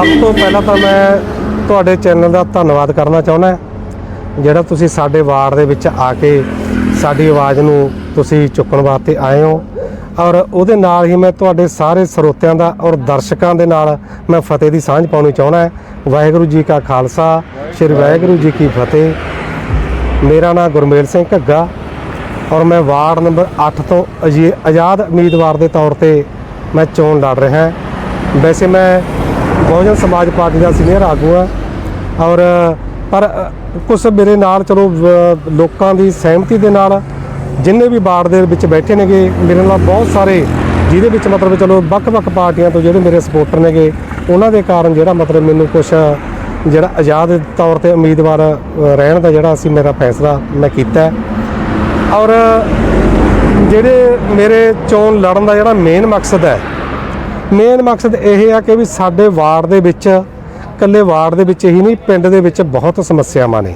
ਸਭ ਤੋਂ ਪਹਿਲਾਂ ਤਾਂ ਮੈਂ ਤੁਹਾਡੇ ਚੈਨਲ ਦਾ ਧੰਨਵਾਦ ਕਰਨਾ ਚਾਹੁੰਦਾ ਜਿਹੜਾ ਤੁਸੀਂ ਸਾਡੇ ਵਾਰਡ ਦੇ ਵਿੱਚ ਆ ਕੇ ਸਾਡੀ ਆਵਾਜ਼ ਨੂੰ ਤੁਸੀਂ ਚੁੱਕਣ ਵਾਸਤੇ ਆਏ ਹੋ। ਔਰ ਉਹਦੇ ਨਾਲ ਹੀ ਮੈਂ ਤੁਹਾਡੇ ਸਾਰੇ ਸਰੋਤਿਆਂ ਦਾ ਔਰ ਦਰਸ਼ਕਾਂ ਦੇ ਨਾਲ ਮੈਂ ਫਤਿਹ ਦੀ ਸਾਂਝ ਪਾਉਣੀ ਚਾਹੁੰਦਾ ਵਾਹਿਗੁਰੂ ਜੀ ਕਾ ਖਾਲਸਾ, ਸ੍ਰੀ ਵਾਹਿਗੁਰੂ ਜੀ ਕੀ ਫਤਿਹ। ਮੇਰਾ ਨਾਮ ਗੁਰਮੇਲ ਸਿੰਘ ਘੱਗਾ ਔਰ ਮੈਂ ਵਾਰਡ ਨੰਬਰ 8 ਤੋਂ ਅਜੀ- ਆਜ਼ਾਦ ਉਮੀਦਵਾਰ ਦੇ ਤੌਰ ਤੇ ਮੈਂ ਚੋਣ ਲੜ ਰਿਹਾ ਹਾਂ। ਵੈਸੇ ਮੈਂ ਬਹੁਜਨ ਸਮਾਜ ਪਾਰਟੀ ਦਾ ਸੀਨੀਅਰ ਆਗੂ ਆ ਔਰ, ਪਰ ਕੁਝ ਮੇਰੇ ਨਾਲ, ਚਲੋ ਲੋਕਾਂ ਦੀ ਸਹਿਮਤੀ ਦੇ ਨਾਲ, ਜਿੰਨੇ ਵੀ ਵਾਰਡ ਦੇ ਵਿੱਚ ਬੈਠੇ ਨੇਗੇ, ਮੇਰੇ ਨਾਲ ਬਹੁਤ ਸਾਰੇ, ਜਿਹਦੇ ਵਿੱਚ ਮਤਲਬ, ਚਲੋ, ਵੱਖ-ਵੱਖ ਪਾਰਟੀਆਂ ਤੋਂ ਜਿਹੜੇ ਮੇਰੇ ਸਪੋਰਟਰ ਨੇਗੇ, ਉਹਨਾਂ ਦੇ ਕਾਰਨ ਜਿਹੜਾ ਮਤਲਬ ਮੈਨੂੰ ਕੁਝ ਜਿਹੜਾ ਆਜ਼ਾਦ ਤੌਰ ਤੇ ਉਮੀਦਵਾਰ ਰਹਿਣ ਦਾ ਜਿਹੜਾ ਅਸੀਂ ਮੇਰਾ ਫੈਸਲਾ ਮੈਂ ਕੀਤਾ। ਔਰ, ਜਿਹੜੇ ਮੇਰੇ ਚੋਣ ਲੜਨ ਦਾ ਜਿਹੜਾ ਮੇਨ ਮਕਸਦ ਹੈ ਮੇਨ ਮਕਸਦ ਇਹ ਆ ਕਿ ਵੀ ਸਾਡੇ ਵਾਰਡ ਦੇ ਵਿੱਚ, ਇਕੱਲੇ ਵਾਰਡ ਦੇ ਵਿੱਚ ਹੀ ਨਹੀਂ, ਪਿੰਡ ਦੇ ਵਿੱਚ ਬਹੁਤ ਸਮੱਸਿਆਵਾਂ ਨੇ।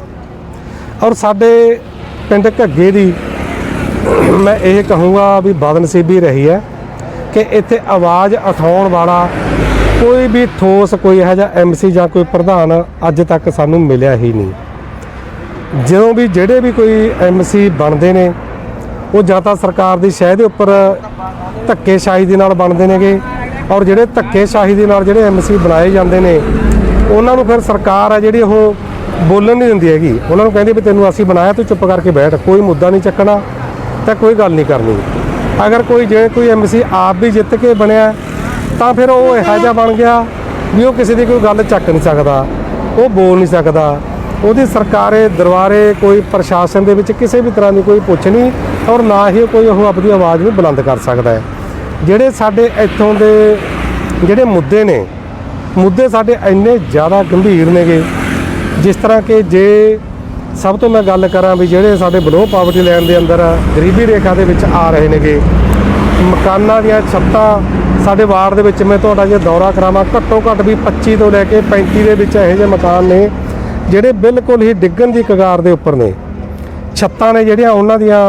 ਔਰ ਸਾਡੇ ਪਿੰਡ ਘੱਗੇ ਦੀ ਮੈਂ ਇਹ ਕਹੂੰਗਾ ਵੀ ਬਦਨਸੀਬੀ ਰਹੀ ਹੈ ਕਿ ਇੱਥੇ ਆਵਾਜ਼ ਉਠਾਉਣ ਵਾਲਾ ਕੋਈ ਵੀ ਠੋਸ, ਕੋਈ ਇਹੋ ਜਿਹਾ ਐਮਸੀ ਜਾਂ ਕੋਈ ਪ੍ਰਧਾਨ ਅੱਜ ਤੱਕ ਸਾਨੂੰ ਮਿਲਿਆ ਹੀ ਨਹੀਂ। ਜਦੋਂ ਵੀ ਜਿਹੜੇ ਵੀ ਕੋਈ ਐਮਸੀ ਬਣਦੇ ਨੇ, ਉਹ ਜਾਂ ਤਾਂ ਸਰਕਾਰ ਦੀ ਸ਼ਹਿ ਦੇ ਉੱਪਰ ਧੱਕੇਸ਼ਾਹੀ ਦੇ ਨਾਲ ਬਣਦੇ ਨੇਗੇ ਔਰ ਜਿਹੜੇ ਧੱਕੇਸ਼ਾਹੀ ਦੇ ਨਾਲ ਜਿਹੜੇ ਐਮਸੀ ਬਣਾਏ ਜਾਂਦੇ ਨੇ, ਉਹਨਾਂ ਨੂੰ ਫਿਰ ਸਰਕਾਰ ਆ ਜਿਹੜੀ ਉਹ ਬੋਲਣ ਨਹੀਂ ਦਿੰਦੀ ਹੈਗੀ। ਉਹਨਾਂ ਨੂੰ ਕਹਿੰਦੀ ਵੀ ਤੈਨੂੰ ਅਸੀਂ ਬਣਾਇਆ, ਤੂੰ ਚੁੱਪ ਕਰਕੇ ਬੈਠ, ਕੋਈ ਮੁੱਦਾ ਨਹੀਂ ਚੱਕਣਾ, ਤਾਂ ਕੋਈ ਗੱਲ ਨਹੀਂ ਕਰਨੀ। ਅਗਰ ਕੋਈ ਜੇ ਕੋਈ ਐਮਸੀ ਆਪ ਵੀ ਜਿੱਤ ਕੇ ਬਣਿਆ, ਤਾਂ ਫਿਰ ਉਹ ਇਹੋ ਜਿਹਾ ਬਣ ਗਿਆ ਵੀ ਉਹ ਕਿਸੇ ਦੀ ਕੋਈ ਗੱਲ ਚੱਕ ਨਹੀਂ ਸਕਦਾ, ਉਹ ਬੋਲ ਨਹੀਂ ਸਕਦਾ। ਉਹਦੀ ਸਰਕਾਰੇ, ਦਰਬਾਰੇ, ਕੋਈ ਪ੍ਰਸ਼ਾਸਨ ਦੇ ਵਿੱਚ ਕਿਸੇ ਵੀ ਤਰ੍ਹਾਂ ਦੀ ਕੋਈ ਪੁੱਛ ਨਹੀਂ ਔਰ ਨਾ ਹੀ ਕੋਈ ਉਹ ਆਪਣੀ ਆਵਾਜ਼ ਨੂੰ ਬੁਲੰਦ ਕਰ ਸਕਦਾ ਹੈ। ਜਿਹੜੇ ਸਾਡੇ ਇੱਥੋਂ ਦੇ ਜਿਹੜੇ ਮੁੱਦੇ ਨੇ, ਮੁੱਦੇ ਸਾਡੇ ਇੰਨੇ ਜ਼ਿਆਦਾ ਗੰਭੀਰ ਨੇਗੇ, ਜਿਸ ਤਰ੍ਹਾਂ ਕਿ ਜੇ ਸਭ ਤੋਂ ਮੈਂ ਗੱਲ ਕਰਾਂ ਵੀ ਜਿਹੜੇ ਸਾਡੇ ਬਲੋ ਪਾਵਰਟੀ ਲੈਣ ਦੇ ਅੰਦਰ ਗਰੀਬੀ ਰੇਖਾ ਦੇ ਵਿੱਚ ਆ ਰਹੇ ਨੇਗੇ, ਮਕਾਨਾਂ ਦੀਆਂ ਛੱਤਾਂ ਸਾਡੇ ਵਾਰਡ ਦੇ ਵਿੱਚ ਮੈਂ ਤੁਹਾਡਾ ਜੇ ਦੌਰਾ ਕਰਾਵਾਂ, ਘੱਟੋ ਘੱਟ ਵੀ 25 ਤੋਂ ਲੈ ਕੇ 35 ਦੇ ਵਿੱਚ ਇਹੋ ਜਿਹੇ ਮਕਾਨ ਨੇ, ਜਿਹੜੇ ਬਿਲਕੁਲ ਹੀ ਡਿੱਗਣ ਦੀ ਕਗਾਰ ਦੇ ਉੱਪਰ ਨੇ। ਛੱਤਾਂ ਨੇ ਜਿਹੜੀਆਂ ਉਹਨਾਂ ਦੀਆਂ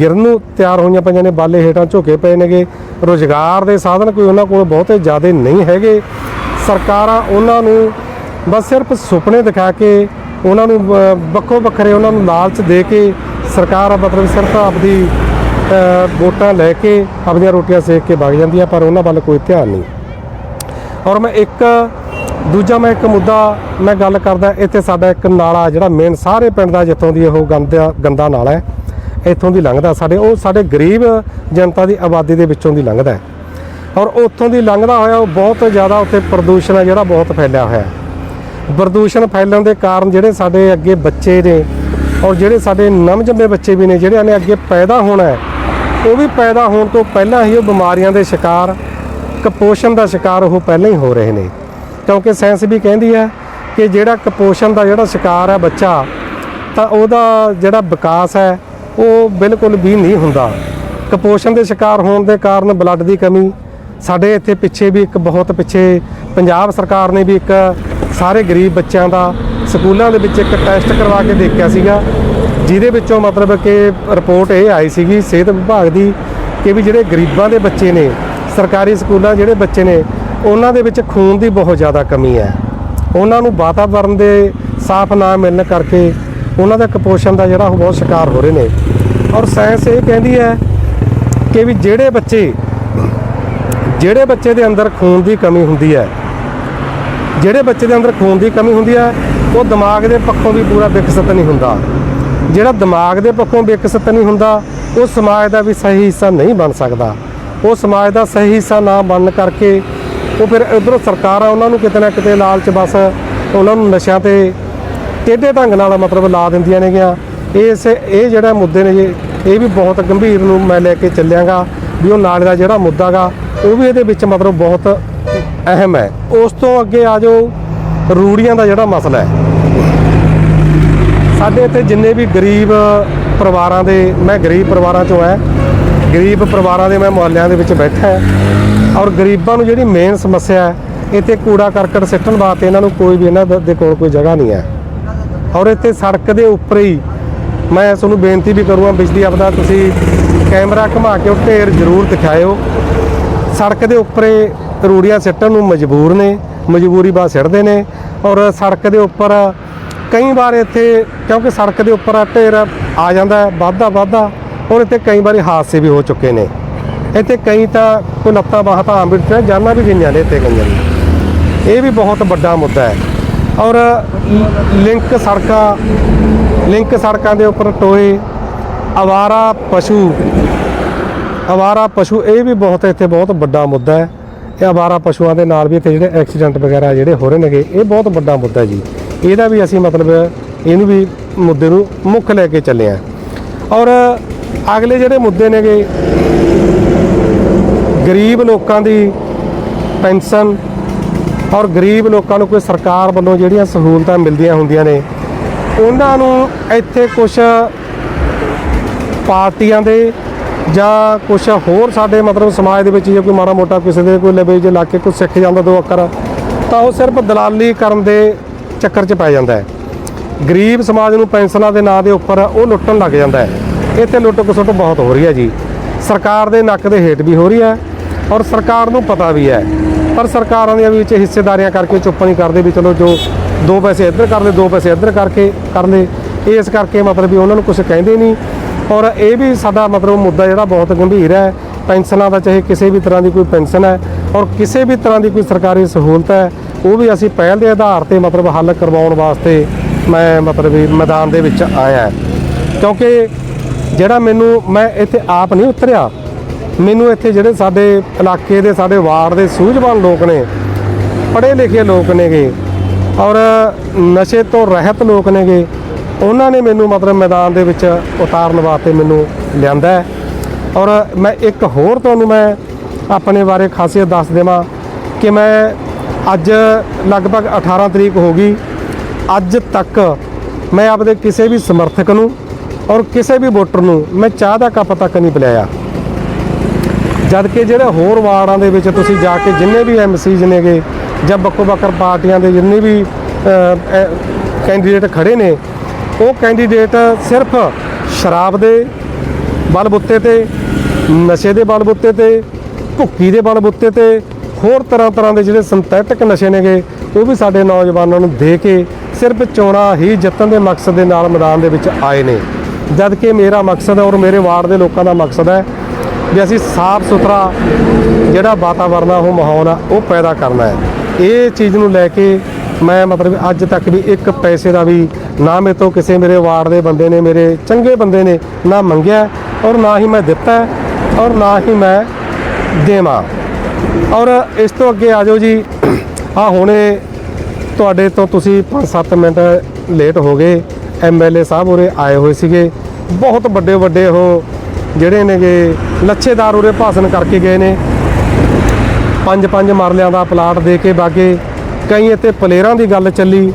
ਗਿਰਨ ਨੂੰ ਤਿਆਰ ਹੋਈਆਂ ਪਈਆਂ ਨੇ ਬਾਲੇ ਹੇਠਾਂ ਝੁਕੇ ਪਏ ਨੇਗੇ। ਰੋਜ਼ਗਾਰ ਦੇ ਸਾਧਨ ਕੋਈ ਉਹਨਾਂ ਕੋਲ ਬਹੁਤੇ ਜ਼ਿਆਦੇ ਨਹੀਂ ਹੈਗੇ। ਸਰਕਾਰਾਂ ਉਹਨਾਂ ਨੂੰ ਬਸ ਸਿਰਫ ਸੁਪਨੇ ਦਿਖਾ ਕੇ ਉਹਨਾਂ ਨੂੰ ਅ, ਵੱਖੋ ਵੱਖਰੇ ਉਹਨਾਂ ਨੂੰ ਲਾਲਚ ਦੇ ਕੇ ਸਰਕਾਰ ਮਤਲਬ ਸਿਰਫ ਆਪਦੀ ਵੋਟਾਂ ਲੈ ਕੇ ਆਪਣੀਆਂ ਰੋਟੀਆਂ ਸੇਕ ਕੇ ਵਗ ਜਾਂਦੀ ਆ ਪਰ ਉਹਨਾਂ ਵੱਲ ਕੋਈ ਧਿਆਨ ਨਹੀਂ। ਔਰ ਮੈਂ ਇੱਕ ਦੂਜਾ ਮੈਂ ਇੱਕ ਮੁੱਦਾ ਮੈਂ ਗੱਲ ਕਰਦਾ ਇੱਥੇ ਸਾਡਾ ਇੱਕ ਨਾਲਾ ਜਿਹੜਾ ਮੇਨ ਸਾਰੇ ਪਿੰਡ ਦਾ ਜਿੱਥੋਂ ਦੀ ਉਹ ਗੰਦਾ ਗੰਦਾ ਨਾਲਾ ਹੈ। ਇੱਥੋਂ ਦੀ ਲੰਘਦਾ ਸਾਡੇ, ਉਹ ਸਾਡੇ ਗਰੀਬ ਜਨਤਾ ਦੀ ਆਬਾਦੀ ਦੇ ਵਿੱਚੋਂ ਦੀ ਲੰਘਦਾ ਹੈ। ਔਰ ਉੱਥੋਂ ਦੀ ਲੰਘਦਾ ਹੋਇਆ ਉਹ ਬਹੁਤ ਜ਼ਿਆਦਾ ਉੱਥੇ ਪ੍ਰਦੂਸ਼ਣ ਹੈ, ਜਿਹੜਾ ਬਹੁਤ ਫੈਲਿਆ ਹੋਇਆ ਹੈ। ਪ੍ਰਦੂਸ਼ਣ ਫੈਲਣ ਦੇ ਕਾਰਨ ਜਿਹੜੇ ਸਾਡੇ ਅੱਗੇ ਬੱਚੇ ਨੇ ਔਰ ਜਿਹੜੇ ਸਾਡੇ ਨਵਜੰਮੇ ਬੱਚੇ ਵੀ ਨੇ, ਜਿਹੜਿਆਂ ਨੇ ਅੱਗੇ ਪੈਦਾ ਹੋਣਾ ਹੈ, ਉਹ ਵੀ ਪੈਦਾ ਹੋਣ ਤੋਂ ਪਹਿਲਾਂ ਹੀ ਉਹ ਬਿਮਾਰੀਆਂ ਦੇ ਸ਼ਿਕਾਰ, ਕੁਪੋਸ਼ਣ ਦਾ ਸ਼ਿਕਾਰ ਉਹ ਪਹਿਲਾਂ ਹੀ ਹੋ ਰਹੇ ਨੇ। ਕਿਉਂਕਿ ਸਾਇੰਸ ਵੀ ਕਹਿੰਦੀ ਹੈ ਕਿ ਜਿਹੜਾ ਕੁਪੋਸ਼ਣ ਦਾ ਜਿਹੜਾ ਸ਼ਿਕਾਰ ਹੈ ਬੱਚਾ, ਤਾਂ ਉਹਦਾ ਜਿਹੜਾ ਵਿਕਾਸ ਹੈ ਉਹ ਬਿਲਕੁਲ ਵੀ ਨਹੀਂ ਹੁੰਦਾ। ਕੁਪੋਸ਼ਣ ਦੇ ਸ਼ਿਕਾਰ ਹੋਣ ਦੇ ਕਾਰਨ ਬਲੱਡ ਦੀ ਕਮੀ। ਸਾਡੇ ਇੱਥੇ ਪਿੱਛੇ ਵੀ ਇੱਕ ਬਹੁਤ ਪਿੱਛੇ ਪੰਜਾਬ ਸਰਕਾਰ ਨੇ ਵੀ ਇੱਕ ਸਾਰੇ ਗਰੀਬ ਬੱਚਿਆਂ ਦਾ ਸਕੂਲਾਂ ਦੇ ਵਿੱਚ ਇੱਕ ਟੈਸਟ ਕਰਵਾ ਕੇ ਦੇਖਿਆ ਸੀਗਾ। ਜਿਹਦੇ ਵਿੱਚੋਂ ਮਤਲਬ ਕਿ ਰਿਪੋਰਟ ਇਹ ਆਈ ਸੀਗੀ ਸਿਹਤ ਵਿਭਾਗ ਦੀ ਕਿ ਵੀ ਜਿਹੜੇ ਗਰੀਬਾਂ ਦੇ ਬੱਚੇ ਨੇ, ਸਰਕਾਰੀ ਸਕੂਲਾਂ ਜਿਹੜੇ ਬੱਚੇ ਨੇ, ਉਹਨਾਂ ਦੇ ਵਿੱਚ ਖੂਨ ਦੀ ਬਹੁਤ ਜ਼ਿਆਦਾ ਕਮੀ ਹੈ। ਉਹਨਾਂ ਨੂੰ ਵਾਤਾਵਰਣ ਦੇ ਸਾਫ਼ ਨਾ ਮਿਲਣ ਕਰਕੇ ਉਹਨਾਂ ਦਾ ਕੁਪੋਸ਼ਣ ਦਾ ਜਿਹੜਾ ਉਹ ਬਹੁਤ ਸ਼ਿਕਾਰ ਹੋ ਰਹੇ ਨੇ। ਔਰ ਸਾਇੰਸ ਇਹ ਕਹਿੰਦੀ ਹੈ ਕਿ ਵੀ ਜਿਹੜੇ ਬੱਚੇ ਜਿਹੜੇ ਬੱਚੇ ਦੇ ਅੰਦਰ ਖੂਨ ਦੀ ਕਮੀ ਹੁੰਦੀ ਹੈ, ਜਿਹੜੇ ਬੱਚੇ ਦੇ ਅੰਦਰ ਖੂਨ ਦੀ ਕਮੀ ਹੁੰਦੀ ਹੈ, ਉਹ ਦਿਮਾਗ ਦੇ ਪੱਖੋਂ ਵੀ ਪੂਰਾ ਵਿਕਸਿਤ ਨਹੀਂ ਹੁੰਦਾ। ਜਿਹੜਾ ਦਿਮਾਗ ਦੇ ਪੱਖੋਂ ਵਿਕਸਿਤ ਨਹੀਂ ਹੁੰਦਾ, ਉਹ ਸਮਾਜ ਦਾ ਵੀ ਸਹੀ ਹਿੱਸਾ ਨਹੀਂ ਬਣ ਸਕਦਾ। ਉਹ ਸਮਾਜ ਦਾ ਸਹੀ ਹਿੱਸਾ ਨਾ ਬਣਨ ਕਰਕੇ ਉਹ ਫਿਰ ਇਧਰੋਂ ਸਰਕਾਰਾਂ ਉਹਨਾਂ ਨੂੰ ਕਿਤੇ ਨਾ ਕਿਤੇ ਲਾਲਚ ਬਸ ਉਹਨਾਂ ਨੂੰ ਨਸ਼ਿਆਂ ਤੇ ਟੇਢੇ ਢੰਗ ਨਾਲ ਮਤਲਬ ਲਾ ਦਿੰਦੀਆਂ ਨੇਗੀਆਂ। ਇਸ ਇਹ ਜਿਹੜਾ ਮੁੱਦੇ ਨੇ ਜੀ ਇਹ ਵੀ ਬਹੁਤ ਗੰਭੀਰ ਨੂੰ ਮੈਂ ਲੈ ਕੇ ਚੱਲਿਆਗਾ ਵੀ ਉਹ ਨਾਲੇ ਦਾ ਜਿਹੜਾ ਮੁੱਦਾ ਗਾ, ਉਹ ਵੀ ਇਹਦੇ ਵਿੱਚ ਮਤਲਬ ਬਹੁਤ ਅਹਿਮ ਹੈ। ਉਸ ਤੋਂ ਅੱਗੇ ਆ ਜਾਓ, ਰੂੜੀਆਂ ਦਾ ਜਿਹੜਾ ਮਸਲਾ ਹੈ। ਸਾਡੇ ਇੱਥੇ ਜਿੰਨੇ ਵੀ ਗਰੀਬ ਪਰਿਵਾਰਾਂ ਦੇ, ਮੈਂ ਗਰੀਬ ਪਰਿਵਾਰਾਂ ਚੋਂ ਆ ਗਰੀਬ ਪਰਿਵਾਰਾਂ ਦੇ ਮੈਂ ਮੁਹੱਲਿਆਂ ਦੇ ਵਿੱਚ ਬੈਠਾ ਔਰ ਗਰੀਬਾਂ ਨੂੰ ਜਿਹੜੀ ਮੇਨ ਸਮੱਸਿਆ ਹੈ, ਇੱਥੇ ਕੂੜਾ ਕਰਕਟ ਸਿੱਟਣ ਵਾਸਤੇ ਇਹਨਾਂ ਨੂੰ ਕੋਈ ਵੀ ਇਹਨਾਂ ਦੇ ਕੋਲ ਕੋਈ ਜਗ੍ਹਾ ਨਹੀਂ ਹੈ। ਔਰ ਇੱਥੇ ਸੜਕ ਦੇ ਉੱਪਰ ਹੀ ਮੈਂ ਤੁਹਾਨੂੰ ਬੇਨਤੀ ਵੀ ਕਰੂੰਗਾ ਬਿਜਲੀ ਆਪਦਾ ਤੁਸੀਂ ਕੈਮਰਾ ਘੁਮਾ ਕੇ ਉਹ ਢੇਰ ਜ਼ਰੂਰ ਦਿਖਾਇਓ। ਸੜਕ ਦੇ ਉੱਪਰ ਰੂੜੀਆਂ ਸਿੱਟਣ ਨੂੰ ਮਜਬੂਰ ਨੇ, ਮਜਬੂਰੀ ਬਾਅਦ ਸਿੱਟਦੇ ਨੇ ਔਰ ਸੜਕ ਦੇ ਉੱਪਰ ਕਈ ਵਾਰ ਇੱਥੇ, ਕਿਉਂਕਿ ਸੜਕ ਦੇ ਉੱਪਰ ਢੇਰ ਆ ਜਾਂਦਾ ਹੈ ਵੱਧਦਾ ਵੱਧਦਾ ਔਰ ਇੱਥੇ ਕਈ ਵਾਰੀ ਹਾਦਸੇ ਵੀ ਹੋ ਚੁੱਕੇ ਨੇ। ਇੱਥੇ ਕਈ ਤਾਂ ਕੋਈ ਲੱਤਾਂ ਬਾਹਾਂ ਤਾਂ ਆਮ ਜਾਨਾਂ ਵੀ ਗਈਆਂ ਨੇ ਇੱਥੇ ਗਈਆਂ ਨੇ ਇਹ ਵੀ ਬਹੁਤ ਵੱਡਾ ਮੁੱਦਾ ਹੈ। ਔਰ ਲਿੰਕ ਸੜਕਾਂ ਲਿੰਕ ਸੜਕਾਂ ਦੇ ਉੱਪਰ ਟੋਏ, ਆਵਾਰਾ ਪਸ਼ੂ ਆਵਾਰਾ ਪਸ਼ੂ, ਇਹ ਵੀ ਬਹੁਤ ਇੱਥੇ ਬਹੁਤ ਵੱਡਾ ਮੁੱਦਾ ਹੈ। ਇਹ ਆਵਾਰਾ ਪਸ਼ੂਆਂ ਦੇ ਨਾਲ ਵੀ ਇੱਥੇ ਜਿਹੜੇ ਐਕਸੀਡੈਂਟ ਵਗੈਰਾ ਜਿਹੜੇ ਹੋ ਰਹੇ ਨੇਗੇ, ਇਹ ਬਹੁਤ ਵੱਡਾ ਮੁੱਦਾ ਜੀ। ਇਹਦਾ ਵੀ ਅਸੀਂ ਮਤਲਬ ਇਹਨੂੰ ਵੀ ਮੁੱਦੇ ਨੂੰ ਮੁੱਖ ਲੈ ਕੇ ਚੱਲੇ ਆ ਔਰ ਅਗਲੇ ਜਿਹੜੇ ਮੁੱਦੇ ਨੇਗੇ, ਗਰੀਬ ਲੋਕਾਂ ਦੀ ਪੈਨਸ਼ਨ ਔਰ ਗਰੀਬ ਲੋਕਾਂ ਨੂੰ ਕੋਈ ਸਰਕਾਰ ਵੱਲੋਂ ਜਿਹੜੀਆਂ ਸਹੂਲਤਾਂ ਮਿਲਦੀਆਂ ਹੁੰਦੀਆਂ ਨੇ, ਉਹਨਾਂ ਨੂੰ ਇੱਥੇ ਕੁਝ ਪਾਰਟੀਆਂ ਦੇ ਜਾਂ ਕੁਝ ਹੋਰ ਸਾਡੇ ਮਤਲਬ ਸਮਾਜ ਦੇ ਵਿੱਚ ਜੇ ਕੋਈ ਮਾੜਾ ਮੋਟਾ ਕਿਸੇ ਦੇ ਕੋਈ ਲਵੇ, ਜੇ ਲਾ ਕੇ ਕੋਈ ਸਿੱਖ ਜਾਂਦਾ ਦੋ ਅੱਖਰ, ਤਾਂ ਉਹ ਸਿਰਫ ਦਲਾਲੀ ਕਰਨ ਦੇ ਚੱਕਰ 'ਚ ਪੈ ਜਾਂਦਾ ਹੈ। ਗਰੀਬ ਸਮਾਜ ਨੂੰ ਪੈਨਸ਼ਨਾਂ ਦੇ ਨਾਂ ਦੇ ਉੱਪਰ ਉਹ ਲੁੱਟਣ ਲੱਗ ਜਾਂਦਾ ਹੈ। ਇੱਥੇ ਲੁੱਟ ਖਸੁੱਟ ਬਹੁਤ ਹੋ ਰਹੀ ਹੈ ਜੀ। ਸਰਕਾਰ ਦੇ ਨੱਕ ਦੇ ਹੇਠ ਵੀ ਹੋ ਰਹੀ ਹੈ ਔਰ ਸਰਕਾਰ ਨੂੰ ਪਤਾ ਵੀ ਹੈ ਪਰ ਸਰਕਾਰਾਂ ਦੀਆਂ ਵੀ ਵਿੱਚ ਹਿੱਸੇਦਾਰੀਆਂ ਕਰਕੇ ਚੁੱਪ ਨਹੀਂ ਕਰਦੇ ਵੀ ਚਲੋ ਜੋ ਦੋ ਪੈਸੇ ਇੱਧਰ ਕਰ ਲਏ, ਦੋ ਪੈਸੇ ਇੱਧਰ ਕਰਕੇ ਕਰ ਲਏ ਇਸ ਕਰਕੇ ਮਤਲਬ ਵੀ ਉਹਨਾਂ ਨੂੰ ਕੁਝ ਕਹਿੰਦੇ ਨਹੀਂ। ਔਰ ਇਹ ਵੀ ਸਾਡਾ ਮਤਲਬ ਮੁੱਦਾ ਜਿਹੜਾ ਬਹੁਤ ਗੰਭੀਰ ਹੈ। ਪੈਨਸ਼ਨਾਂ ਦਾ ਚਾਹੇ ਕਿਸੇ ਵੀ ਤਰ੍ਹਾਂ ਦੀ ਕੋਈ ਪੈਨਸ਼ਨ ਹੈ ਔਰ ਕਿਸੇ ਵੀ ਤਰ੍ਹਾਂ ਦੀ ਕੋਈ ਸਰਕਾਰੀ ਸਹੂਲਤ ਹੈ, ਉਹ ਵੀ ਅਸੀਂ ਪਹਿਲ ਦੇ ਆਧਾਰ ਤੇ ਮਤਲਬ ਹੱਲ ਕਰਵਾਉਣ ਵਾਸਤੇ ਮੈਂ ਮਤਲਬ ਵੀ ਮੈਦਾਨ ਦੇ ਵਿੱਚ ਆਇਆ। ਕਿਉਂਕਿ ਜਿਹੜਾ ਮੈਨੂੰ ਮੈਂ ਇੱਥੇ ਆਪ ਨਹੀਂ ਉਤਰਿਆ ਮੈਨੂੰ ਇੱਥੇ ਜਿਹੜੇ ਸਾਡੇ ਇਲਾਕੇ ਦੇ, ਸਾਡੇ ਵਾਰਡ ਦੇ ਸੂਝਵਾਨ ਲੋਕ ਨੇ, ਪੜ੍ਹੇ ਲਿਖੇ ਲੋਕ ਨੇਗੇ ਔਰ ਨਸ਼ੇ ਤੋਂ ਰਹਿਤ ਲੋਕ ਨੇਗੇ, ਉਹਨਾਂ ਨੇ ਮੈਨੂੰ ਮਤਲਬ ਮੈਦਾਨ ਦੇ ਵਿੱਚ ਉਤਾਰਨ ਵਾਸਤੇ ਮੈਨੂੰ ਲਿਆਂਦਾ ਔਰ ਮੈਂ ਇੱਕ ਹੋਰ ਤੁਹਾਨੂੰ ਮੈਂ ਆਪਣੇ ਬਾਰੇ ਖਾਸੀਅਤ ਦੱਸ ਦੇਵਾਂ ਕਿ ਮੈਂ ਅੱਜ ਲਗਭਗ 18 ਤਰੀਕ ਹੋ ਗਈ। ਅੱਜ ਤੱਕ ਮੈਂ ਆਪਦੇ ਕਿਸੇ ਵੀ ਸਮਰਥਕ ਨੂੰ ਔਰ ਕਿਸੇ ਵੀ ਵੋਟਰ ਨੂੰ ਮੈਂ ਚਾਹ ਦਾ ਕੱਪ ਤੱਕ ਨਹੀਂ ਪਿਲਾਇਆ। ਜਦ ਕਿ ਜਿਹੜੇ ਹੋਰ ਵਾਰਡਾਂ ਦੇ ਵਿੱਚ ਤੁਸੀਂ ਜਾ ਕੇ ਜਿੰਨੇ ਵੀ ਐਮਸੀਜ਼ ਨੇਗੇ ਜਾਂ ਬੱਕੋ ਬੱਕਰ ਪਾਰਟੀਆਂ ਦੇ ਜਿੰਨੇ ਵੀ ਕੈਂਡੀਡੇਟ ਖੜੇ ਨੇ, ਉਹ ਕੈਂਡੀਡੇਟ ਸਿਰਫ ਸ਼ਰਾਬ ਦੇ ਬਲਬੁੱਤੇ ਤੇ, ਨਸ਼ੇ ਦੇ ਬਲਬੁੱਤੇ ਤੇ, ਭੁੱਕੀ ਦੇ ਬਲਬੁੱਤੇ ਤੇ, ਹੋਰ ਤਰ੍ਹਾਂ ਤਰ੍ਹਾਂ ਦੇ ਜਿਹੜੇ ਸਿੰਥੈਟਿਕ ਨਸ਼ੇ ਨੇਗੇ, ਉਹ ਵੀ ਸਾਡੇ ਨੌਜਵਾਨਾਂ ਨੂੰ ਦੇ ਕੇ ਸਿਰਫ ਚੋਣਾਂ ਹੀ ਜਿੱਤਣ ਦੇ ਮਕਸਦ ਦੇ ਨਾਲ ਮੈਦਾਨ ਦੇ ਵਿੱਚ ਆਏ ਨੇ। ਜਦ ਕਿ ਮੇਰਾ ਮਕਸਦ ਔਰ ਮੇਰੇ ਵਾਰਡ ਦੇ ਲੋਕਾਂ ਦਾ ਮਕਸਦ ਹੈ ਵੀ ਅਸੀਂ ਸਾਫ਼ ਸੁਥਰਾ ਜਿਹੜਾ ਵਾਤਾਵਰਨ ਆ, ਉਹ ਮਾਹੌਲ ਆ, ਉਹ ਪੈਦਾ ਕਰਨਾ ਹੈ। ਇਹ ਚੀਜ਼ ਨੂੰ ਲੈ ਕੇ ਮੈਂ ਮਤਲਬ ਅੱਜ ਤੱਕ ਵੀ ਇੱਕ ਪੈਸੇ ਦਾ ਵੀ ਨਾ ਮੇਰੇ ਤੋਂ ਕਿਸੇ ਮੇਰੇ ਵਾਰਡ ਦੇ ਬੰਦੇ ਨੇ, ਮੇਰੇ ਚੰਗੇ ਬੰਦੇ ਨੇ ਨਾ ਮੰਗਿਆ ਔਰ ਨਾ ਹੀ ਮੈਂ ਦਿੱਤਾ ਔਰ ਨਾ ਹੀ ਮੈਂ ਦੇਵਾਂ। ਔਰ ਇਸ ਤੋਂ ਅੱਗੇ ਆ ਜਾਓ ਜੀ। ਆ ਹੁਣੇ ਤੁਹਾਡੇ ਤੋਂ ਤੁਸੀਂ 5-7 ਮਿੰਟ ਲੇਟ ਹੋ ਗਏ। ਐਮਐਲਏ ਸਾਹਿਬ ਉਰੇ ਆਏ ਹੋਏ ਸੀਗੇ। ਬਹੁਤ ਵੱਡੇ ਵੱਡੇ ਉਹ ਜਿਹੜੇ ਨੇਗੇ ਲੱਛੇਦਾਰ ਉਰੇ ਭਾਸ਼ਣ ਕਰਕੇ ਗਏ ਨੇ। ਪੰਜ ਪੰਜ ਮਰਲਿਆਂ ਦਾ ਪਲਾਟ ਦੇ ਕੇ ਬਾਗੇ ਕਈ ਇੱਥੇ ਪਲੇਅਰਾਂ ਦੀ ਗੱਲ ਚੱਲੀ।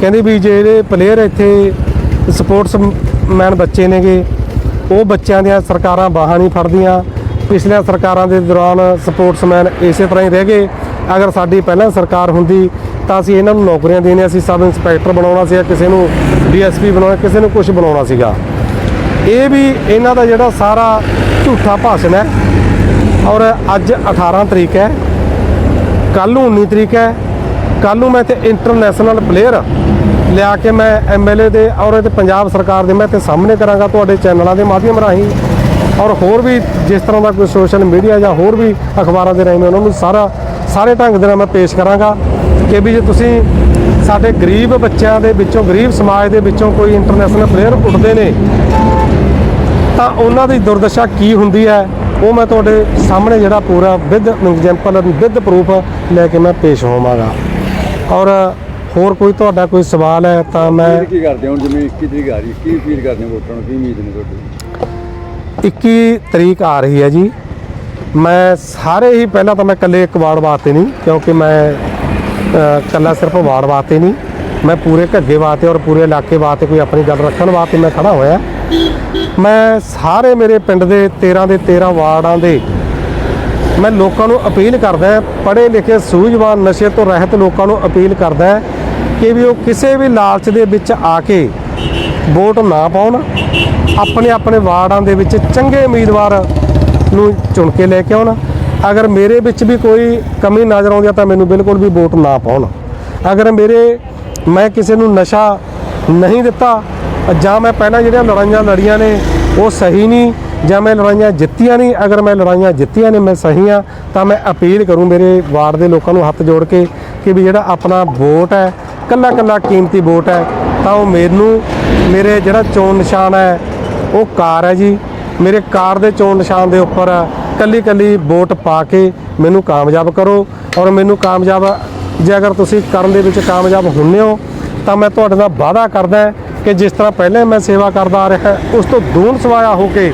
ਕਹਿੰਦੇ ਵੀ ਜਿਹੜੇ ਪਲੇਅਰ ਇੱਥੇ ਸਪੋਰਟਸ ਮੈਨ ਬੱਚੇ ਨੇਗੇ, ਉਹ ਬੱਚਿਆਂ ਦੀਆਂ ਸਰਕਾਰਾਂ ਬਾਹਾਂ ਨਹੀਂ ਫੜਦੀਆਂ। ਪਿਛਲੀਆਂ ਸਰਕਾਰਾਂ ਦੇ ਦੌਰਾਨ ਸਪੋਰਟਸਮੈਨ ਇਸੇ ਤਰ੍ਹਾਂ ਹੀ ਰਹਿ ਗਏ। ਅਗਰ ਸਾਡੀ ਪਹਿਲਾਂ ਸਰਕਾਰ ਹੁੰਦੀ ਤਾਂ ਅਸੀਂ ਇਹਨਾਂ ਨੂੰ ਨੌਕਰੀਆਂ ਦੇਣੀਆਂ ਸੀ, ਸਬ ਇੰਸਪੈਕਟਰ ਬਣਾਉਣਾ ਸੀ ਕਿਸੇ ਨੂੰ ਡੀਐਸਪੀ ਬਣਾਉਣਾ, ਕਿਸੇ ਨੂੰ ਕੁਝ ਬਣਾਉਣਾ ਸੀਗਾ। ਇਹ ਵੀ ਇਹਨਾਂ ਦਾ ਜਿਹੜਾ ਸਾਰਾ ਝੂਠਾ ਭਾਸ਼ਣ ਹੈ। ਔਰ ਅੱਜ 18 ਤਰੀਕ ਹੈ। ਕੱਲ ਨੂੰ 19 ਤਰੀਕ ਹੈ। ਕੱਲ ਨੂੰ ਮੈਂ ਤੇ ਇੰਟਰਨੈਸ਼ਨਲ ਪਲੇਅਰ ਲਿਆ ਕੇ ਮੈਂ ਐਮਐਲਏ ਦੇ ਔਰ ਇਹ ਤੇ ਪੰਜਾਬ ਸਰਕਾਰ ਦੇ ਮੈਂ ਤੇ ਸਾਹਮਣੇ ਕਰਾਂਗਾ ਤੁਹਾਡੇ ਚੈਨਲਾਂ ਦੇ ਮਾਧਿਅਮ ਰਾਹੀਂ। ਔਰ ਹੋਰ ਵੀ ਜਿਸ ਤਰ੍ਹਾਂ ਦਾ ਕੋਈ ਸੋਸ਼ਲ ਮੀਡੀਆ ਜਾਂ ਹੋਰ ਵੀ ਅਖਬਾਰਾਂ ਦੇ ਰਾਹੀਂ ਮੈਂ ਉਹਨਾਂ ਨੂੰ ਸਾਰਾ ਸਾਰੇ ਢੰਗ ਦੇ ਨਾਲ ਮੈਂ ਪੇਸ਼ ਕਰਾਂਗਾ ਕਿ ਵੀ ਜੇ ਤੁਸੀਂ ਸਾਡੇ ਗਰੀਬ ਬੱਚਿਆਂ ਦੇ ਵਿੱਚੋਂ, ਗਰੀਬ ਸਮਾਜ ਦੇ ਵਿੱਚੋਂ ਕੋਈ ਇੰਟਰਨੈਸ਼ਨਲ ਪਲੇਅਰ ਉੱਠਦੇ ਨੇ ਤਾਂ ਉਹਨਾਂ ਦੀ ਦੁਰਦਸ਼ਾ ਕੀ ਹੁੰਦੀ ਹੈ ਉਹ ਮੈਂ ਤੁਹਾਡੇ ਸਾਹਮਣੇ ਜਿਹੜਾ ਪੂਰਾ ਵਿਦ ਐਗਜ਼ਾਮਪਲ ਵਿਦ ਪ੍ਰੂਫ ਲੈ ਕੇ ਮੈਂ ਪੇਸ਼ ਹੋਵਾਂਗਾ। ਔਰ ਹੋਰ ਕੋਈ ਤੁਹਾਡਾ ਕੋਈ ਸਵਾਲ ਹੈ ਤਾਂ ਮੈਂ ਕੀ ਕਰਦੇ ਹੋ ਹੁਣ ਜਿਵੇਂ 21 ਤਰੀਕ ਆ ਰਹੀ ਹੈ ਕੀ ਅਪੀਲ ਕਰਦੇ ਹੋ ਵੋਟਰਾਂ ਨੂੰ ਕੀ ਉਮੀਦ ਨੇ ਤੁਹਾਡੀ? 21 ਤਰੀਕ ਆ ਰਹੀ ਹੈ ਜੀ। ਮੈਂ ਸਾਰੇ ਹੀ ਪਹਿਲਾਂ ਤਾਂ ਮੈਂ ਇਕੱਲੇ ਇੱਕ ਵਾਰਡ ਵਾਸਤੇ ਨਹੀਂ ਕਿਉਂਕਿ ਮੈਂ ਇਕੱਲਾ ਸਿਰਫ ਵਾਰਡ ਵਾਸਤੇ ਨਹੀਂ। ਮੈਂ ਪੂਰੇ ਘੱਗੇ ਵਾਸਤੇ ਔਰ ਪੂਰੇ ਇਲਾਕੇ ਵਾਸਤੇ ਕੋਈ ਆਪਣੀ ਗੱਲ ਰੱਖਣ ਵਾਸਤੇ ਮੈਂ ਖੜਾ ਹੋਇਆ। ਮੈਂ ਸਾਰੇ ਮੇਰੇ ਪਿੰਡ ਦੇ 13 ਦੇ 13 ਵਾਰਡਾਂ ਦੇ ਮੈਂ ਲੋਕਾਂ ਨੂੰ ਅਪੀਲ ਕਰਦਾ ਪੜ੍ਹੇ ਲਿਖੇ ਸੂਝਵਾਨ ਨਸ਼ੇ ਤੋਂ ਰਹਿਤ ਲੋਕਾਂ ਨੂੰ ਅਪੀਲ ਕਰਦਾ ਕਿ ਵੀ ਉਹ ਕਿਸੇ ਵੀ ਲਾਲਚ ਦੇ ਵਿੱਚ ਆ ਕੇ ਵੋਟ ਨਾ ਪਾਉਣ, ਆਪਣੇ ਆਪਣੇ ਵਾਰਡਾਂ ਦੇ ਵਿੱਚ ਚੰਗੇ ਉਮੀਦਵਾਰ ਨੂੰ ਚੁਣ ਕੇ ਲੈ ਕੇ ਆਉਣ। ਅਗਰ ਮੇਰੇ ਵਿੱਚ ਵੀ ਕੋਈ ਕਮੀ ਨਜ਼ਰ ਆਉਂਦੀ ਆ ਤਾਂ ਮੈਨੂੰ ਬਿਲਕੁਲ ਵੀ ਵੋਟ ਨਾ ਪਾਉਣ। ਅਗਰ ਮੇਰੇ, ਮੈਂ ਕਿਸੇ ਨੂੰ ਨਸ਼ਾ ਨਹੀਂ ਦਿੱਤਾ ਜਾਂ ਮੈਂ ਪਹਿਲਾਂ ਜਿਹੜੀਆਂ ਲੜਾਈਆਂ ਲੜੀਆਂ ਨੇ, ਉਹ ਸਹੀ ਨਹੀਂ, ਜਾਂ ਮੈਂ ਲੜਾਈਆਂ ਜਿੱਤੀਆਂ ਨਹੀਂ, ਅਗਰ ਮੈਂ ਲੜਾਈਆਂ ਜਿੱਤੀਆਂ ਨੇ, ਮੈਂ ਸਹੀ ਆ ਤਾਂ ਮੈਂ ਅਪੀਲ ਕਰੂੰ ਮੇਰੇ ਵਾਰਡ ਦੇ ਲੋਕਾਂ ਨੂੰ ਹੱਥ ਜੋੜ ਕੇ ਕਿ ਵੀ ਜਿਹੜਾ ਆਪਣਾ ਵੋਟ ਹੈ ਕੱਲਾ ਕੱਲਾ ਕੀਮਤੀ ਵੋਟ ਹੈ, ਤਾਂ ਉਹ ਮੈਨੂੰ, ਮੇਰੇ ਜਿਹੜਾ ਚੋਣ ਨਿਸ਼ਾਨ ਹੈ, ਉਹ ਕਾਰ ਹੈ ਜੀ। ਮੇਰੇ ਕਾਰ ਦੇ ਚੋਣ ਨਿਸ਼ਾਨ ਦੇ ਉੱਪਰ ਕੱਲੀ ਕੱਲੀ ਵੋਟ ਪਾ ਕੇ ਮੈਨੂੰ ਕਾਮਯਾਬ ਕਰੋ। ਔਰ ਮੈਨੂੰ ਕਾਮਯਾਬ, ਜੇ ਅਗਰ ਤੁਸੀਂ ਕਰਨ ਦੇ ਵਿੱਚ ਕਾਮਯਾਬ ਹੁੰਨੇ ਹੋ, ਤਾਂ ਮੈਂ ਤੁਹਾਡੇ ਨਾਲ ਵਾਅਦਾ ਕਰਦਾ ਕਿ ਜਿਸ ਤਰ੍ਹਾਂ ਪਹਿਲੇ ਮੈਂ ਸੇਵਾ ਕਰਦਾ ਆ ਰਿਹਾ, ਉਸ ਤੋਂ ਦੂਣ ਸਵਾਇਆ ਹੋ ਕੇ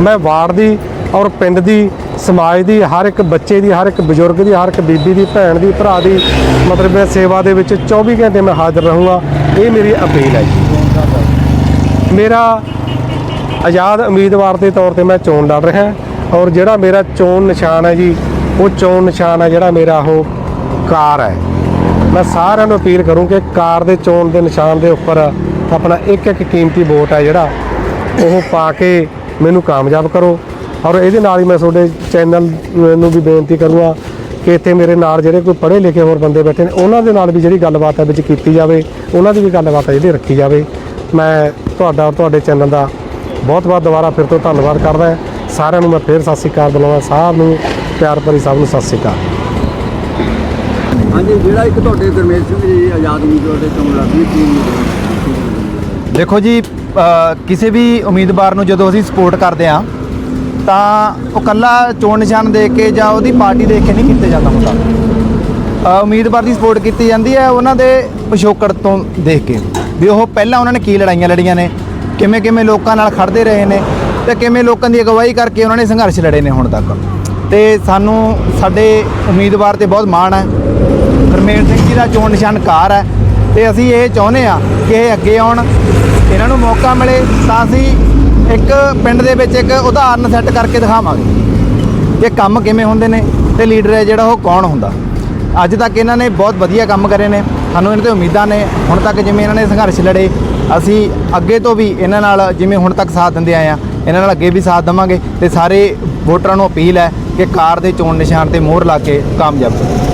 ਮੈਂ ਵਾਰਡ ਦੀ ਔਰ ਪਿੰਡ ਦੀ, ਸਮਾਜ ਦੀ, ਹਰ ਇੱਕ ਬੱਚੇ ਦੀ, ਹਰ ਇੱਕ ਬਜ਼ੁਰਗ ਦੀ, ਹਰ ਇੱਕ ਬੀਬੀ ਦੀ, ਭੈਣ ਦੀ, ਭਰਾ ਦੀ, ਮਤਲਬ ਮੈਂ ਸੇਵਾ ਦੇ ਵਿੱਚ 24 ਘੰਟੇ ਮੈਂ ਹਾਜ਼ਰ ਰਹੂੰਗਾ। ਇਹ ਮੇਰੀ ਅਪੀਲ ਹੈ ਜੀ। ਮੇਰਾ ਆਜ਼ਾਦ ਉਮੀਦਵਾਰ ਦੇ ਤੌਰ ਤੇ ਮੈਂ ਚੋਣ ਲੜ ਰਿਹਾ ਔਰ ਜਿਹੜਾ ਮੇਰਾ ਚੋਣ ਨਿਸ਼ਾਨ ਹੈ ਜੀ, ਉਹ ਚੋਣ ਨਿਸ਼ਾਨ ਹੈ ਜਿਹੜਾ ਮੇਰਾ ਉਹ ਕਾਰ ਹੈ। ਮੈਂ ਸਾਰਿਆਂ ਨੂੰ ਅਪੀਲ ਕਰੂੰ ਕਿ ਕਾਰ ਦੇ ਚੋਣ ਦੇ ਨਿਸ਼ਾਨ ਦੇ ਉੱਪਰ ਆਪਣਾ ਇੱਕ ਇੱਕ ਕੀਮਤੀ ਵੋਟ ਹੈ ਜਿਹੜਾ, ਉਹ ਪਾ ਕੇ ਮੈਨੂੰ ਕਾਮਯਾਬ ਕਰੋ। ਔਰ ਇਹਦੇ ਨਾਲ ਹੀ ਮੈਂ ਤੁਹਾਡੇ ਚੈਨਲ ਨੂੰ ਵੀ ਬੇਨਤੀ ਕਰੂੰਗਾ ਕਿ ਇੱਥੇ ਮੇਰੇ ਨਾਲ ਜਿਹੜੇ ਕੋਈ ਪੜ੍ਹੇ ਲਿਖੇ ਹੋਰ ਬੰਦੇ ਬੈਠੇ ਨੇ, ਉਹਨਾਂ ਦੇ ਨਾਲ ਵੀ ਜਿਹੜੀ ਗੱਲਬਾਤ ਹੈ ਵਿੱਚ ਕੀਤੀ ਜਾਵੇ, ਉਹਨਾਂ ਦੀ ਵੀ ਗੱਲਬਾਤ ਹੈ ਜਿਹੜੀ ਰੱਖੀ ਜਾਵੇ। ਮੈਂ ਤੁਹਾਡਾ ਔਰ ਤੁਹਾਡੇ ਚੈਨਲ ਦਾ ਬਹੁਤ ਬਹੁਤ ਦੁਬਾਰਾ ਫਿਰ ਤੋਂ ਧੰਨਵਾਦ ਕਰਦਾ ਸਾਰਿਆਂ ਨੂੰ ਮੈਂ ਫਿਰ ਸਤਿ ਸ਼੍ਰੀ ਅਕਾਲ ਬੁਲਾਉਂਦਾ, ਸਾਰਿਆਂ ਨੂੰ ਪਿਆਰ ਭਰੀ ਸਭ ਨੂੰ ਸਤਿ ਸ਼੍ਰੀ ਅਕਾਲ। ਹਾਂਜੀ, ਜਿਹੜਾ ਇੱਕ ਤੁਹਾਡੇ ਗੁਰਮੇਲ ਸਿੰਘ ਜੀ ਆਜ਼ਾਦ ਉਮੀਦਵਾਰ ਦੇ ਚੋਣ ਲੜਦੇ ਕੀ ਉਮੀਦ ਦੇਖੋ ਜੀ ਕਿਸੇ ਵੀ ਉਮੀਦਵਾਰ ਨੂੰ ਜਦੋਂ ਅਸੀਂ ਸਪੋਰਟ ਕਰਦੇ ਆ ਤਾਂ ਉਹ ਕੱਲਾ ਚੋਣ ਨਿਸ਼ਾਨ ਦੇਖ ਕੇ ਜਾਂ ਉਹਦੀ ਪਾਰਟੀ ਦੇਖ ਕੇ ਨਹੀਂ ਕੀਤਾ ਜਾਂਦਾ ਹੁੰਦਾ। ਉਮੀਦਵਾਰ ਦੀ ਸਪੋਰਟ ਕੀਤੀ ਜਾਂਦੀ ਹੈ ਉਹਨਾਂ ਦੇ ਪਿਛੋਕੜ ਤੋਂ ਦੇਖ ਕੇ। ਵੀ ਉਹ ਪਹਿਲਾਂ ਉਹਨਾਂ ਨੇ ਕੀ ਲੜਾਈਆਂ ਲੜੀਆਂ ਨੇ, ਕਿਵੇਂ ਕਿਵੇਂ ਲੋਕਾਂ ਨਾਲ ਖੜਦੇ ਰਹੇ ਨੇ ਤੇ ਕਿਵੇਂ ਲੋਕਾਂ ਦੀ ਅਗਵਾਈ ਕਰਕੇ ਉਹਨਾਂ ਨੇ ਸੰਘਰਸ਼ ਲੜੇ ਨੇ ਹੁਣ ਤੱਕ। ਤੇ ਸਾਨੂੰ ਸਾਡੇ ਉਮੀਦਵਾਰ ਤੇ ਬਹੁਤ ਮਾਣ ਹੈ। ਗੁਰਮੇਲ ਸਿੰਘ ਜੀ ਦਾ ਚੋਣ ਨਿਸ਼ਾਨ ਕਾਰ ਹੈ। ਤੇ ਅਸੀਂ ਇਹ ਚਾਹੁੰਦੇ ਆ ਕਿ ਇਹ ਅੱਗੇ ਆਉਣ, ਇਹਨਾਂ ਨੂੰ ਮੌਕਾ ਮਿਲੇ ਤਾਂ ਅਸੀਂ ਇੱਕ ਪਿੰਡ ਦੇ ਵਿੱਚ ਇੱਕ ਉਦਾਹਰਨ ਸੈੱਟ ਕਰਕੇ ਦਿਖਾਵਾਂਗੇ ਕਿ ਕੰਮ ਕਿਵੇਂ ਹੁੰਦੇ ਨੇ ਤੇ ਲੀਡਰ ਹੈ ਜਿਹੜਾ ਉਹ ਕੌਣ ਹੁੰਦਾ। ਅੱਜ ਤੱਕ ਇਹਨਾਂ ਨੇ ਬਹੁਤ ਵਧੀਆ ਕੰਮ ਕਰੇ ਨੇ, ਸਾਨੂੰ ਇਹਨਾਂ ਤੇ ਉਮੀਦਾਂ ਨੇ, ਹੁਣ ਤੱਕ ਜਿਵੇਂ ਇਹਨਾਂ ਨੇ ਸੰਘਰਸ਼ ਲੜੇ, ਅਸੀਂ ਅੱਗੇ ਤੋਂ ਵੀ ਇਹਨਾਂ ਨਾਲ ਜਿਵੇਂ ਹੁਣ ਤੱਕ ਸਾਥ ਦਿੰਦੇ ਆਏ ਆ ਇਹਨਾਂ ਨਾਲ ਅੱਗੇ ਵੀ ਸਾਥ ਦੇਵਾਂਗੇ ਤੇ ਸਾਰੇ ਵੋਟਰਾਂ ਨੂੰ ਅਪੀਲ ਹੈ ਕਿ ਕਾਰ ਦੇ ਚੋਣ ਨਿਸ਼ਾਨ ਤੇ ਮੋਹਰ ਲਾ ਕੇ ਕਾਮਯਾਬ ਕਰੋ